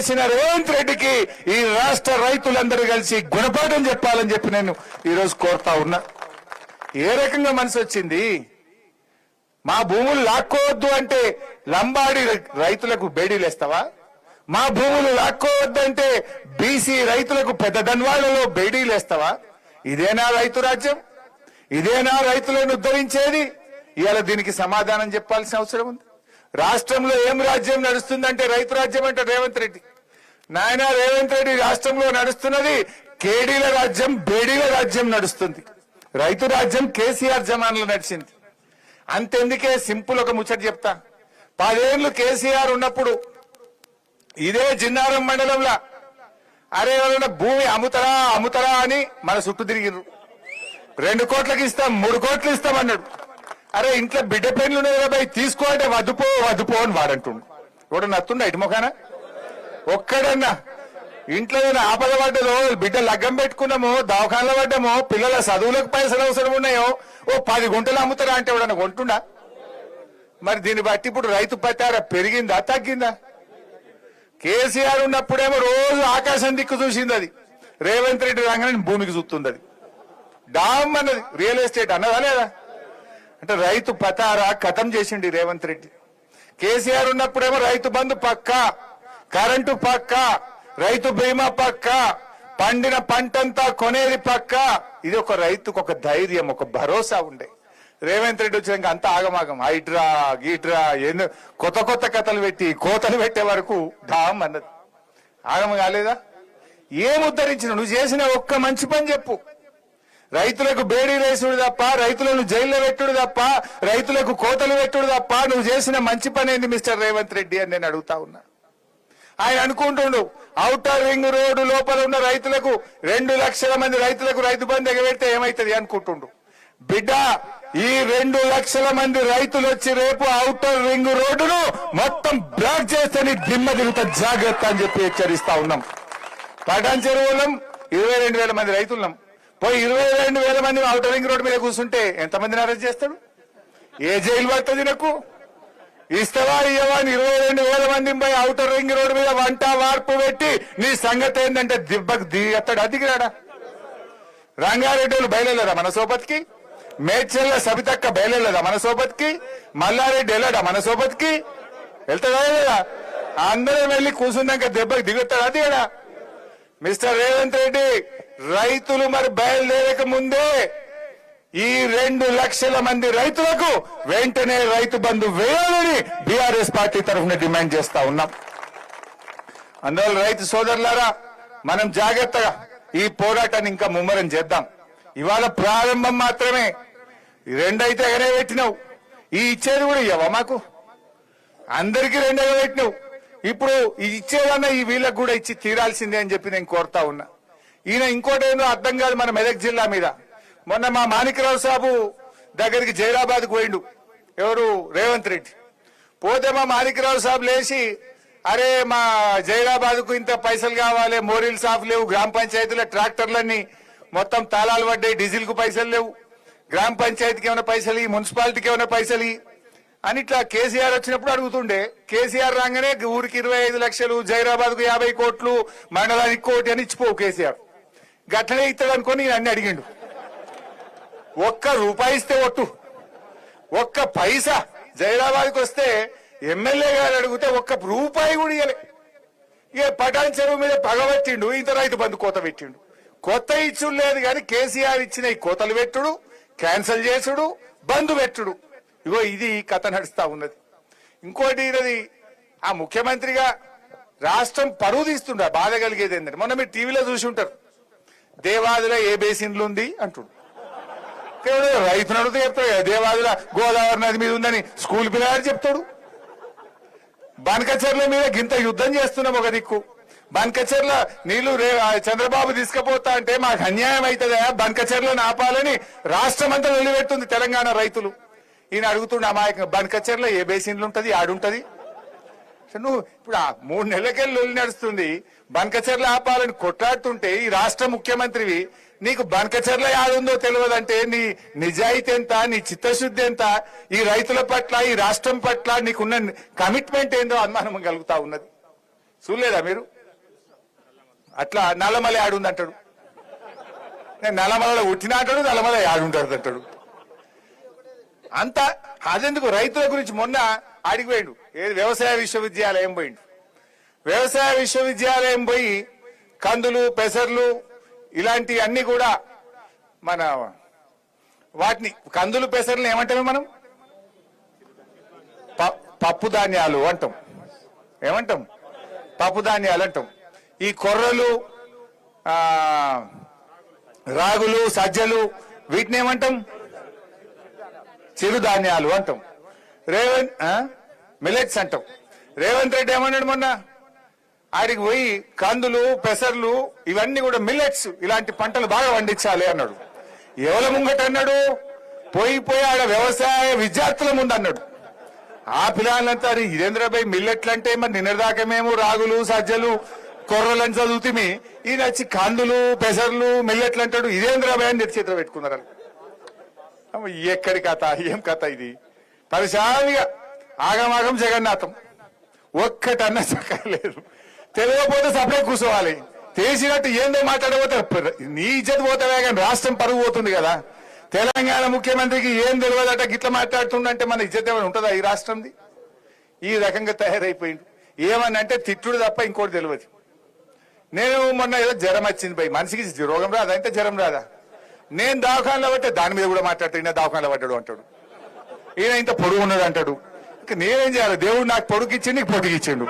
చేసిన రేవంత్ రెడ్డికి ఈ రాష్ట్ర రైతులందరూ కలిసి గుణపాఠం చెప్పాలని చెప్పి నేను ఈరోజు కోరుతా ఉన్నా. ఏ రకంగా మనసు వచ్చింది? మా భూములు లాక్కోవద్దు అంటే లంబాడి రైతులకు బేడీలేస్తావా మా భూములు లాక్కోవద్దంటే బీసీ రైతులకు పెద్ద ధన్వాళ్ళలో బేడీలేస్తావా ఇదేనా రైతు రాజ్యం? ఇదేనా రైతులను ఉద్ధరించేది? ఇవాళ దీనికి సమాధానం చెప్పాల్సిన అవసరం ఉంది. రాష్ట్రంలో ఏం రాజ్యం నడుస్తుందంటే రైతు రాజ్యం అంటే రేవంత్ రెడ్డి. నాయన రేవంత్ రెడ్డి రాష్ట్రంలో నడుస్తున్నది కేడీల రాజ్యం బేడీల రాజ్యం నడుస్తుంది. రైతు రాజ్యం కేసీఆర్ జమాన్లో నడిచింది. అంతెందుకే సింపుల్ ఒక ముచ్చట చెప్తా. పదేళ్ళు కేసీఆర్ ఉన్నప్పుడు ఇదే జిన్నారం మండలంలో. అరే ఎవరైనా భూమి అమ్ముతారా అమ్ముతారా అని మన చుట్టూ తిరిగిరు రెండు కోట్లకి ఇస్తాం మూడు కోట్లు ఇస్తాం అన్నాడు. అరే ఇంట్లో బిడ్డ పెన్లు ఉన్నాయి కదా భయ్, తీసుకో అంటే వద్దుపో వద్దుపో అని వాడంటుండు. కూడా నత్తుండ ఇటు ముఖానా? ఒక్కడన్నా. ఇంట్లో ఏదైనా ఆపద పడ్డదో బిడ్డ లగ్గం పెట్టుకున్నామో దవాఖానలో పడ్డామో పిల్లల చదువులకు పైసలు అవసరం ఉన్నాయో ఓ పది గుంటలు అమ్ముతారా అంటే ఎవడన్నా కొంటుండా? మరి దీన్ని బట్టి ఇప్పుడు రైతు పట్టార పెరిగిందా తగ్గిందా? కేసీఆర్ ఉన్నప్పుడేమో రోజు ఆకాశం దిక్కు చూసింది అది. రేవంత్ రెడ్డి రాగానే భూమికి చూస్తుంది అది. డామ్ అన్నది రియల్ ఎస్టేట్ అన్నదా లేదా? అంటే రైతు పతారా కథం చేసిండి రేవంత్ రెడ్డి. కేసీఆర్ ఉన్నప్పుడేమో రైతు బంధు పక్కా. కరెంటు పక్క రైతు బీమా పక్క పండిన పంటంతా కొనేది పక్క. ఇది ఒక రైతుకు ఒక ధైర్యం ఒక భరోసా ఉండే. రేవంత్ రెడ్డి వచ్చినాక అంత ఆగమాగం. హైడ్రా గీట్రా ఎన్నో కొత్త కొత్త కథలు పెట్టి కోతలు పెట్టే వరకు డామ్ అన్నది. ఆగమ కాలేదా? ఏం ఉద్ధరించిన నువ్వు చేసిన ఒక్క మంచి పని చెప్పు. రైతులకు బేడీ వేసుడు తప్ప రైతులను జైల్లో పెట్టుడు తప్ప రైతులకు కోతలు పెట్టుడు తప్ప నువ్వు చేసిన మంచి పని ఏంది మిస్టర్ రేవంత్ రెడ్డి అని నేను అడుగుతా ఉన్నా. ఆయన అనుకుంటుండు. అవుటర్ రింగ్ రోడ్డు లోపల ఉన్న రైతులకు రెండు లక్షల మంది రైతులకు రైతు బంధు ఎగబెడితే ఏమైతుంది అనుకుంటుండు. బిడ్డ ఈ రెండు లక్షల మంది రైతులు వచ్చి రేపు అవుటర్ రింగ్ రోడ్డును మొత్తం బ్లాక్ చేస్తే నీ దిమ్మ దిగుతా జాగ్రత్త అని చెప్పి హెచ్చరిస్తా ఉన్నాం. పటాన్ చెరువులం ఇరవై రెండు వేల మంది రైతులున్నాం. పోయి ఇరవై రెండు వేల మంది అవుటర్ రింగ్ రోడ్డు మీద కూర్చుంటే ఎంతమందిని అరెస్ట్ చేస్తాడు? ఏ జైలు పడుతుంది నాకు? ఇస్తావా ఇయ్యవా ఇరవై రెండు వేల మంది పోయి అవుటర్ రింగ్ రోడ్డు మీద వంట వార్పు పెట్టి నీ సంగతి ఏంటంటే దిబ్బకు దిగతాడు అదిగిరాడా రంగారెడ్డి బయలుదేరా మన సోపతికి మేడ్చల్ల సబితక్క బయలుదేరా మన సోపతికి మల్లారెడ్డి వెళ్ళాడా మన సోపతికి వెళ్తాడా లేదా? అందరం వెళ్ళి కూర్చున్నాక దెబ్బకి దిగుతాడు దిగడా మిస్టర్ రేవంత్ రెడ్డి రైతులు మరి బయలుదేరక ముందే ఈ రెండు లక్షల మంది రైతులకు వెంటనే రైతు బంధు వేయాలని బీఆర్ఎస్ పార్టీ తరఫున డిమాండ్ చేస్తా ఉన్నాం. అందువల్ల రైతు సోదరులారా మనం జాగ్రత్తగా ఈ పోరాటాన్ని ఇంకా ముమ్మరం చేద్దాం. ఇవాళ ప్రారంభం మాత్రమే. ఈ రెండైతే ఎగరే పెట్టినావు ఈ ఇచ్చేది కూడా ఇవ్వవా మాకు? అందరికీ రెండు పెట్టినావు ఇప్పుడు ఈ ఇచ్చేదన్నా ఈ వీళ్ళకు కూడా ఇచ్చి తీరాల్సిందే అని చెప్పి నేను కోరుతా ఉన్నా. ఈయన ఇంకోటి ఏందో అర్థం కాదు మన మెదక్ జిల్లా మీద. మొన్న మా మాణిక్యరావు సాబు దగ్గరికి జైరాబాద్ పోయిండు. ఎవరు? రేవంత్ రెడ్డి. పోతే మా మాణిక్యరావు సాబ్ లేచి అరే మా జైరాబాద్కు ఇంత పైసలు కావాలి మోరీలు సాఫ్ లేవు గ్రామ పంచాయతీల ట్రాక్టర్లన్నీ మొత్తం తాళాలు పడ్డాయి డీజిల్కు పైసలు లేవు. గ్రామ పంచాయతీకి ఏమైనా పైసలు మున్సిపాలిటీకి ఏమైనా పైసలు అని ఇట్లా కేసీఆర్ వచ్చినప్పుడు అడుగుతుండే. కేసీఆర్ రాగానే ఊరికి ఇరవై ఐదు లక్షలు జైరాబాద్కు యాభై కోట్లు మండలానికి కోటి అని ఇచ్చిపోవు కేసీఆర్. గట్లనే ఇస్తాడు అనుకొని అన్ని అడిగిండు. ఒక్క రూపాయి ఇస్తే ఒట్టు. ఒక్క పైసా జైరాబాద్కి వస్తే ఎమ్మెల్యే గారు అడిగితే ఒక్క రూపాయి కూడా ఇవ్వలే ఇక పటాన్ చెరువు మీద పగబట్టిండు ఇంత రైతు బంధు కోత పెట్టిండు. కొత్త ఇచ్చుడు లేదు కానీ కేసీఆర్ ఇచ్చిన ఈ కోతలు పెట్టుడు క్యాన్సిల్ చేసుడు బంధు పెట్టుడు. ఇగో ఇది కథ నడుస్తా ఉన్నది. ఇంకోటి ఇది ఆ ముఖ్యమంత్రిగా రాష్ట్రం పరువు తీస్తుండ బాధ కలిగేది ఏంటంటే మొన్న మీరు టీవీలో చూసి ఉంటారు. దేవాదిలో ఏ బేసిన్లు ఉంది అంటుడు కేవలం రైతు నడుతూ చెప్తాడు దేవాదుల గోదావరి నది మీద ఉందని స్కూల్ పిల్లగాడు చెప్తాడు. బనకచెర్ల మీద గింత యుద్ధం చేస్తున్నాం ఒక దిక్కు. బనకచెర్ల నీళ్ళు రే చంద్రబాబు తీసుకుపోతా అంటే మాకు అన్యాయం అవుతుందా? బనకచెర్లను ఆపాలని రాష్ట్రం అంతా వెలిపెట్టుంది తెలంగాణ రైతులు. ఈయన అడుగుతుండే అమాయక బనకచెర్ల ఏ బేసిన్లు ఉంటుంది? ఆడుంటది నువ్వు ఇప్పుడు మూడు నెలలకెళ్ళి లొల్లి నడుస్తుంది. బనకచెర్ల ఆపాలని కొట్లాడుతుంటే ఈ రాష్ట్ర ముఖ్యమంత్రివి నీకు బనకచెర్ల యాదుందో తెలియదంటే నీ నిజాయితీ ఎంత నీ చిత్తశుద్ధి ఎంత? ఈ రైతుల పట్ల ఈ రాష్ట్రం పట్ల నీకున్న కమిట్మెంట్ ఏందో అనుమానం కలుగుతా ఉన్నది. చూడలేదా మీరు? అట్లా నల్లమల ఆడుంది అంటాడు నేను నల్లమలలో ఉట్టిన అంటాడు నల్లమల యాడుంటాడు అంటాడు. అంత అదెందుకు? రైతుల గురించి మొన్న ఆడికి పోయిండు. ఏది? వ్యవసాయ విశ్వవిద్యాలయం పోయిండు. వ్యవసాయ విశ్వవిద్యాలయం పోయి కందులు పెసర్లు ఇలాంటి అన్ని కూడా మన వాటిని కందులు పెసర్లు ఏమంటామే మనం? పప్పు ధాన్యాలు అంటాం. ఏమంటాం? పప్పు ధాన్యాలు అంటాం. ఈ కొర్రలు రాగులు సజ్జలు వీటిని ఏమంటాం? చిరుధాన్యాలు అంటాం. రేవంత్ మిలెట్స్ అంటాం. రేవంత్ రెడ్డి ఏమన్నాడు మొన్న? ఆడికి పోయి కందులు పెసర్లు ఇవన్నీ కూడా మిల్లెట్స్ ఇలాంటి పంటలు బాగా పండించాలి అన్నాడు. ఎవల ముంగట అన్నాడు? పోయి పోయి ఆడ వ్యవసాయ విద్యార్థుల ముందు అన్నాడు. ఆ పిల్లలంతా అరే ఇదేంద్రబాయ్ మిల్లెట్లు అంటే మరి నిన్నదాకా మేము రాగులు సజ్జలు కొర్రలని చదువుతుంది ఈయన వచ్చి కందులు పెసర్లు మిల్లెట్లు అంటాడు. ఇదేంద్రబాయ్ అని నెత్తి చేతిలో పెట్టుకున్నారు ఎక్కడి కథ? ఏం కథ ఇది? పరిశాలిగా ఆగమాగం జగన్నాథం. ఒక్కటన్నా చక్కలేదు తెలియకపోతే సపరేట్ కూర్చోవాలి. తెలిసినట్టు ఏందో మాట్లాడబోతే నీ ఇజ్జత్ పోతావే కానీ రాష్ట్రం పరుగు పోతుంది కదా. తెలంగాణ ముఖ్యమంత్రికి ఏం తెలియదట గిట్ల మాట్లాడుతుండంటే మన ఇజ్జత్ ఏమైనా ఉంటుందా ఈ రాష్ట్రంది? ఈ రకంగా తయారైపోయింది ఏమని అంటే తిట్టుడు తప్ప ఇంకోటి తెలియదు. నేను మొన్న ఏదో జ్వరం వచ్చింది పోయి మనిషికి రోగం రాదా? అంటే జ్వరం రాదా? నేను దవాఖానలో పట్టే దాని మీద కూడా మాట్లాడతాడు. ఈయన దవాఖానలో పడ్డాడు అంటాడు. ఈయన ఇంత పొడుగు ఉన్నాడు అంటాడు. నేనేం చేయాలి? దేవుడు నాకు పొడుగు ఇచ్చిండు నీకు పొడుగు ఇచ్చిండు